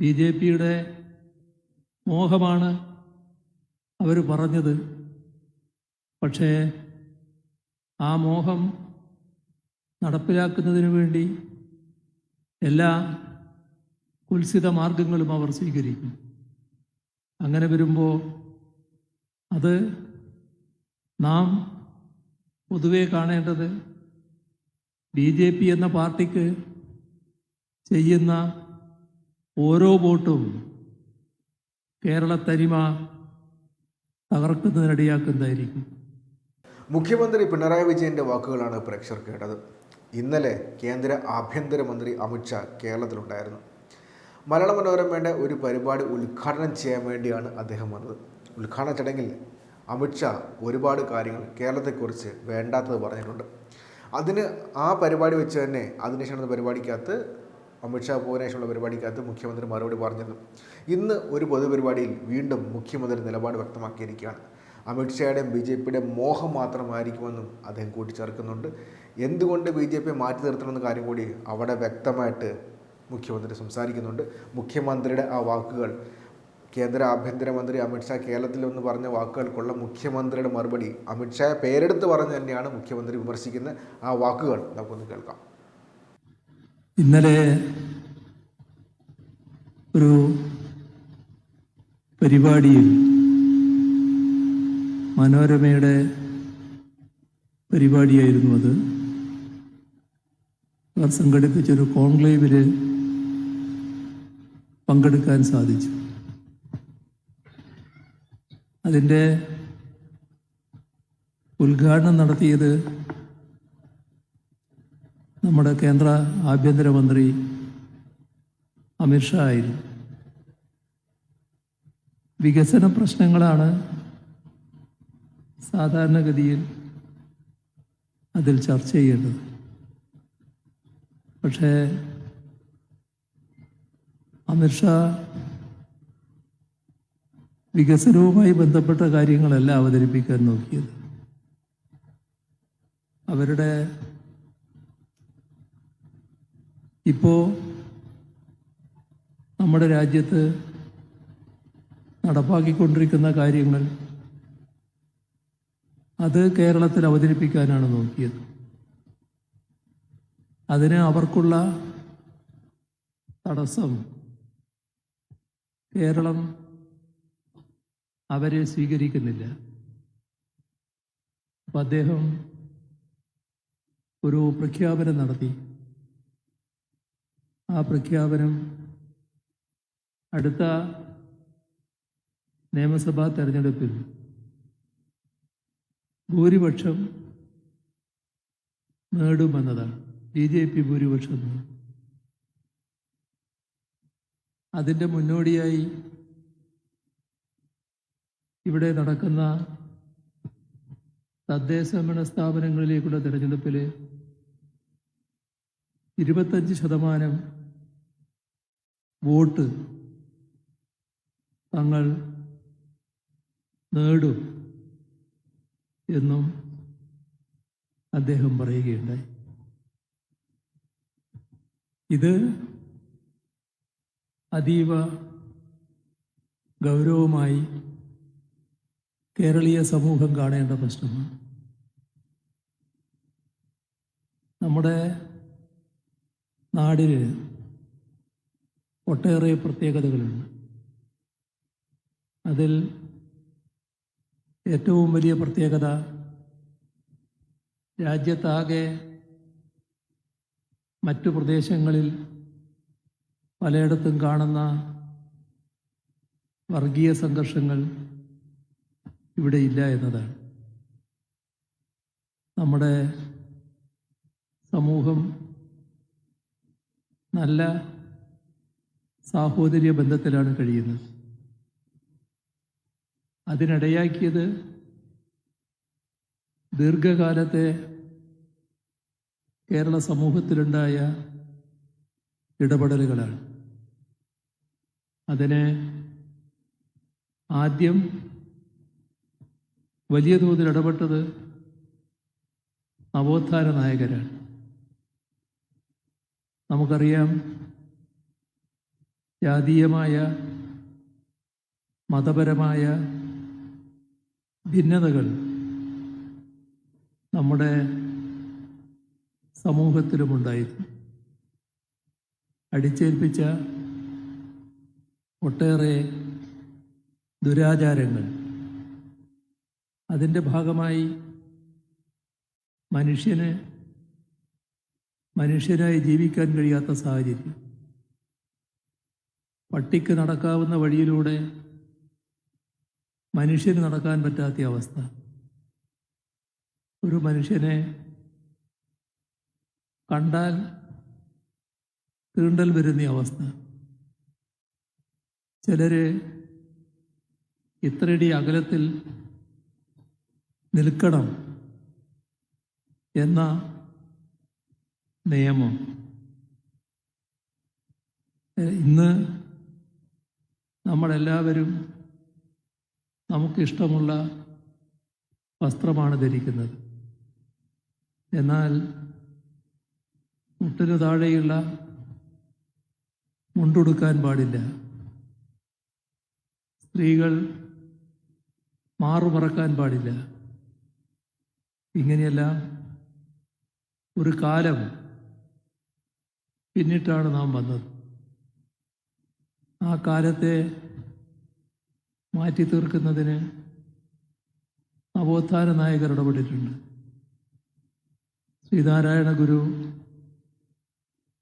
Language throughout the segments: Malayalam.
ബി ജെ പിയുടെ മോഹമാണ് അവർ പറഞ്ഞത്. പക്ഷേ ആ മോഹം നടപ്പിലാക്കുന്നതിന് വേണ്ടി എല്ലാ കുൽസിത മാർഗങ്ങളും അവർ സ്വീകരിക്കും. അങ്ങനെ വരുമ്പോൾ അത് നാം പൊതുവെ കാണേണ്ടത് ബി ജെ പി എന്ന പാർട്ടിക്ക് ചെയ്യുന്ന ഓരോ വോട്ടും തനിമ തകർക്കുന്നതിനിടയാക്കുന്നതായിരിക്കും മുഖ്യമന്ത്രി പിണറായി വിജയന്റെ വാക്കുകളാണ് പ്രേക്ഷകർ കേട്ടത്. ഇന്നലെ കേന്ദ്ര ആഭ്യന്തരമന്ത്രി അമിത്ഷാ കേരളത്തിലുണ്ടായിരുന്നു. മലയാള മനോരമയുടെ ഒരു പരിപാടി ഉദ്ഘാടനം ചെയ്യാൻ വേണ്ടിയാണ് അദ്ദേഹം വന്നത്. ഉദ്ഘാടന ചടങ്ങിൽ അമിത്ഷാ ഒരുപാട് കാര്യങ്ങൾ കേരളത്തെക്കുറിച്ച് വേണ്ടാത്തത് പറഞ്ഞിട്ടുണ്ട്. അതിന് ആ പരിപാടി വെച്ച് തന്നെ അതിനുശേഷം പരിപാടിക്കകത്ത് അമിത്ഷാ ഭുവനേശ്വരുള്ള പരിപാടിക്കകത്ത് മുഖ്യമന്ത്രി മറുപടി പറഞ്ഞത് ഇന്ന് ഒരു പൊതുപരിപാടിയിൽ വീണ്ടും മുഖ്യമന്ത്രി നിലപാട് വ്യക്തമാക്കിയിരിക്കുകയാണ്. അമിത്ഷായുടെയും ബി ജെ പിയുടെയും മോഹം മാത്രമായിരിക്കുമെന്നും അദ്ദേഹം കൂട്ടിച്ചേർക്കുന്നുണ്ട്. എന്തുകൊണ്ട് ബി ജെ പി മാറ്റി നിർത്തണമെന്ന കാര്യം കൂടി അവിടെ വ്യക്തമായിട്ട് മുഖ്യമന്ത്രി സംസാരിക്കുന്നുണ്ട്. മുഖ്യമന്ത്രിയുടെ ആ വാക്കുകൾ കേന്ദ്ര ആഭ്യന്തരമന്ത്രി അമിത്ഷാ കേരളത്തിൽ എന്ന് പറഞ്ഞ വാക്കുകൾക്കുള്ള മുഖ്യമന്ത്രിയുടെ മറുപടി അമിത്ഷായെ പേരെടുത്ത് പറഞ്ഞു തന്നെയാണ് മുഖ്യമന്ത്രി വിമർശിക്കുന്ന ആ വാക്കുകൾ നമുക്കൊന്ന് കേൾക്കാം. ഇന്നലെ ഒരു പരിപാടിയിൽ മനോരമയുടെ പരിപാടിയായിരുന്നു അത്. അവർ സംഘടിപ്പിച്ചൊരു കോൺക്ലേവിൽ പങ്കെടുക്കാൻ സാധിച്ചു. അതിന്റെ ഉദ്ഘാടനം നടത്തിയത് നമ്മുടെ കേന്ദ്ര ആഭ്യന്തരമന്ത്രി അമിത്ഷാ ആയിരുന്നു വികസന പ്രശ്നങ്ങളാണ് സാധാരണഗതിയിൽ അതിൽ ചർച്ച ചെയ്യേണ്ടത്. പക്ഷേ അമിത്ഷാ വികസനവുമായി ബന്ധപ്പെട്ട കാര്യങ്ങളല്ല അവതരിപ്പിക്കാൻ നോക്കിയത്. അവരുടെ ഇപ്പോൾ നമ്മുടെ രാജ്യത്ത് നടപ്പാക്കിക്കൊണ്ടിരിക്കുന്ന കാര്യങ്ങൾ അത് കേരളത്തിൽ അവതരിപ്പിക്കാനാണ് നോക്കിയത്. അതിന് അവർക്കുള്ള തടസ്സം കേരളം അവരെ സ്വീകരിക്കുന്നില്ല. അപ്പം അദ്ദേഹം ഒരു പ്രഖ്യാപനം നടത്തി. ആ പ്രഖ്യാപനം അടുത്ത നിയമസഭാ തെരഞ്ഞെടുപ്പിൽ ഭൂരിപക്ഷം നേടുമെന്നതാണ് ബി ജെ പി ഭൂരിപക്ഷം. അതിന്റെ മുന്നോടിയായി ഇവിടെ നടക്കുന്ന തദ്ദേശ ഭരണ സ്ഥാപനങ്ങളിലേക്കുള്ള തിരഞ്ഞെടുപ്പിൽ ഇരുപത്തഞ്ച് ശതമാനം വോട്ട് തങ്ങൾ നേടും എന്നും അദ്ദേഹം പറയുകയുണ്ടായി. ഇത് അതീവ ഗൗരവമായി കേരളീയ സമൂഹം കാണേണ്ട പ്രശ്നമാണ്. നമ്മുടെ നാടിന് ഒട്ടേറെ പ്രത്യേകതകളുണ്ട്. അതിൽ ഏറ്റവും വലിയ പ്രത്യേകത രാജ്യത്താകെ മറ്റു പ്രദേശങ്ങളിൽ പലയിടത്തും കാണുന്ന വർഗീയ സംഘർഷങ്ങൾ ഇവിടെ ഇല്ല എന്നതാണ്. നമ്മുടെ സമൂഹം നല്ല സാഹോദര്യ ബന്ധത്തിലാണ് കഴിയുന്നത്. അതിനിടയാക്കിയത് ദീർഘകാലത്തെ കേരള സമൂഹത്തിലുണ്ടായ ഇടപെടലുകളാണ്. അതിനെ ആദ്യം വലിയ തോതിൽ ഇടപെട്ടത് നവോത്ഥാന നായകരാണ്. നമുക്കറിയാം ജാതീയമായ മതപരമായ ഭിന്നതകൾ നമ്മുടെ സമൂഹത്തിലുമുണ്ടായിരുന്നു. അടിച്ചേൽപ്പിച്ച ഒട്ടേറെ ദുരാചാരങ്ങൾ. അതിന്റെ ഭാഗമായി മനുഷ്യന് മനുഷ്യരായി ജീവിക്കാൻ കഴിയാത്ത സാഹചര്യം. പട്ടിക്ക് നടക്കാവുന്ന വഴിയിലൂടെ മനുഷ്യന് നടക്കാൻ പറ്റാത്ത അവസ്ഥ. ഒരു മനുഷ്യനെ കണ്ടാൽ തീണ്ടൽ വരുന്ന അവസ്ഥ. ചിലര് ഇത്രയടി അകലത്തിൽ നിൽക്കണം എന്ന നിയമം. ഇന്ന് നമ്മളെല്ലാവരും നമുക്കിഷ്ടമുള്ള വസ്ത്രമാണ് ധരിക്കുന്നത്. എന്നാൽ മുട്ടിനു താഴെയുള്ള മുണ്ടുടുക്കാൻ പാടില്ല. സ്ത്രീകൾ മാറുമറക്കാൻ പാടില്ല. ഇങ്ങനെയെല്ലാം ഒരു കാലം പിന്നിട്ടാണ് നാം വന്നത്. ആ കാലത്തെ മാറ്റി തീർക്കുന്നതിന് നവോത്ഥാന നായകർ ഇടപെട്ടിട്ടുണ്ട്. ശ്രീനാരായണ ഗുരു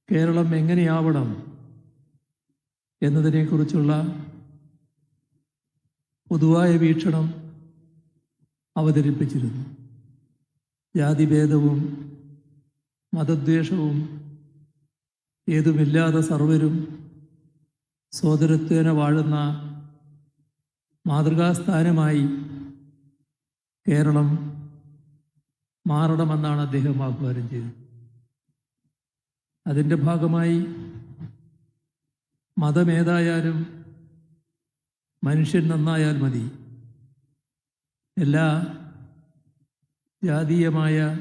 കേരളം എങ്ങനെയാവണം എന്നതിനെക്കുറിച്ചുള്ള പൊതുവായ വീക്ഷണം അവതരിപ്പിച്ചിരുന്നു. ജാതിഭേദവും മതദ്വേഷവും ഏതുമില്ലാതെ സർവരും സോദരത്വേന വാഴുന്ന മാതൃകാസ്ഥാനമായി കേരളം മാറണമെന്നാണ് അദ്ദേഹം ആഹ്വാനം ചെയ്തത്. അതിന്റെ ഭാഗമായി മതമേതായാലും മനുഷ്യൻ നന്നായാൽ മതി. എല്ലാ ജാതീയമായ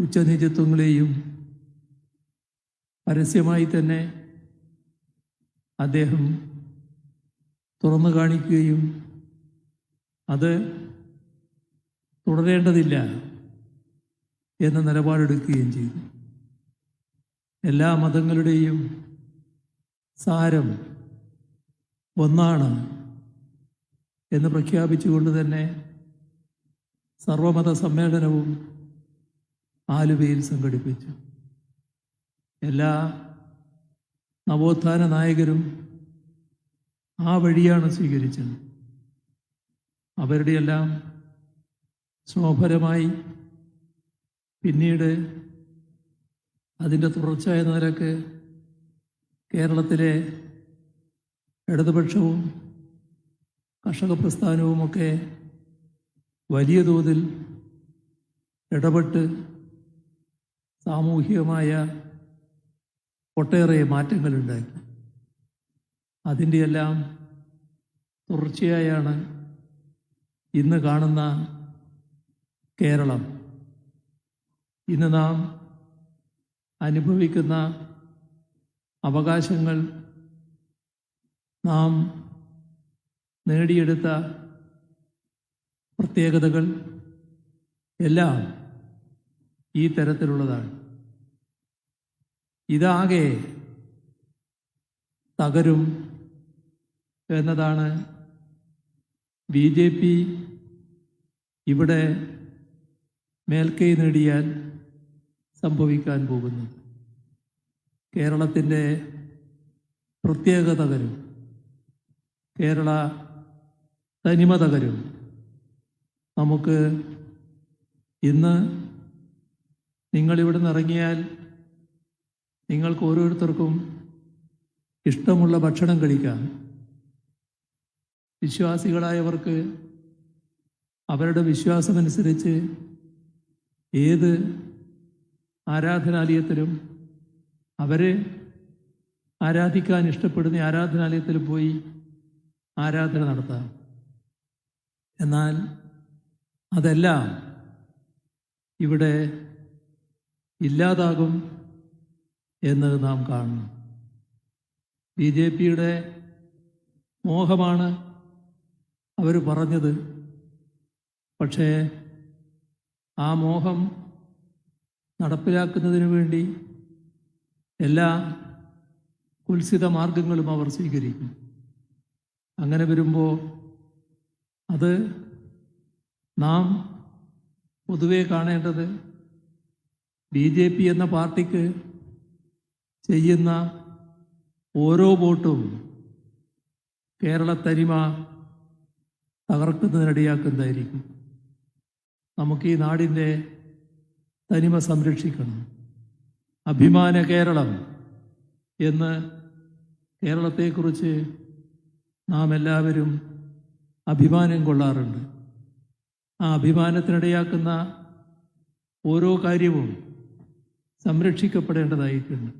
ഉച്ചനീചത്വങ്ങളെയും പരസ്യമായി തന്നെ അദ്ദേഹം തുറന്നു കാണിക്കുകയും അത് തുടരേണ്ടതില്ല എന്ന നിലപാടെടുക്കുകയും ചെയ്തു. എല്ലാ മതങ്ങളുടെയും സാരം ഒന്നാണ് എന്ന് പ്രഖ്യാപിച്ചുകൊണ്ട് തന്നെ സർവമത സമ്മേളനവും ആലുവയിൽ സംഘടിപ്പിച്ചു. എല്ലാ നവോത്ഥാന നായകരും ആ വഴിയാണ് സ്വീകരിച്ചത്. അവരുടെയെല്ലാം ശോഭരമായി പിന്നീട് അതിന്റെ തുടർച്ച എന്ന കേരളത്തിലെ ഇടതുപക്ഷവും കർഷക പ്രസ്ഥാനവുമൊക്കെ വലിയ തോതിൽ ഇടപെട്ട് സാമൂഹികമായ ഒട്ടേറെ മാറ്റങ്ങളുണ്ടാക്കി അതിന്റെയെല്ലാം തുടർച്ചയായാണ് ഇന്ന് കാണുന്ന കേരളം. ഇന്ന് നാം അനുഭവിക്കുന്ന അവകാശങ്ങൾ നാം നേടിയെടുത്ത പ്രത്യേകതകൾ എല്ലാം ഈ തരത്തിലുള്ളതാണ്. ഇതാകെ തകരും എന്നതാണ് ബി ജെ പി ഇവിടെ മേൽക്കൈ നേടിയാൽ സംഭവിക്കാൻ പോകുന്നു കേരളത്തിന്റെ പ്രത്യേക തകരും കേരള തനിമ തകരും. നമുക്ക് ഇന്ന് നിങ്ങളിവിടെ നിന്ന് ഇറങ്ങിയാൽ നിങ്ങൾക്ക് ഓരോരുത്തർക്കും ഇഷ്ടമുള്ള ഭക്ഷണം കഴിക്കാം വിശ്വാസികളായവർക്ക് അവരുടെ വിശ്വാസമനുസരിച്ച് ഏത് ആരാധനാലയത്തിലും അവരെ ആരാധിക്കാൻ ഇഷ്ടപ്പെടുന്ന ആരാധനാലയത്തിൽ പോയി ആരാധന നടത്താം. എന്നാൽ അതെല്ലാം ഇവിടെ ഇല്ലാതാകും. എന്ന് നാം കാണുന്നു ബി ജെ പിയുടെ മോഹമാണ് അവർ പറഞ്ഞത്. പക്ഷേ ആ മോഹം നടപ്പിലാക്കുന്നതിന് വേണ്ടി എല്ലാ കുൽസിത മാർഗങ്ങളും അവർ സ്വീകരിക്കും. അങ്ങനെ വരുമ്പോൾ അത് നാം പൊതുവെ കാണേണ്ടത് ബി ജെ പി എന്ന പാർട്ടിക്ക് ചെയ്യുന്ന ഓരോ വോട്ടും കേരള തനിമ തകർക്കുന്നതിനിടയാക്കുന്നതായിരിക്കും നമുക്ക് ഈ നാടിന്റെ തനിമ സംരക്ഷിക്കണം. അഭിമാന കേരളം എന്ന് കേരളത്തെക്കുറിച്ച് നാം എല്ലാവരും അഭിമാനം കൊള്ളാറുണ്ട്. ആ അഭിമാനത്തിനിടയാക്കുന്ന ഓരോ കാര്യവും സംരക്ഷിക്കപ്പെടേണ്ടതായിട്ടുണ്ട്.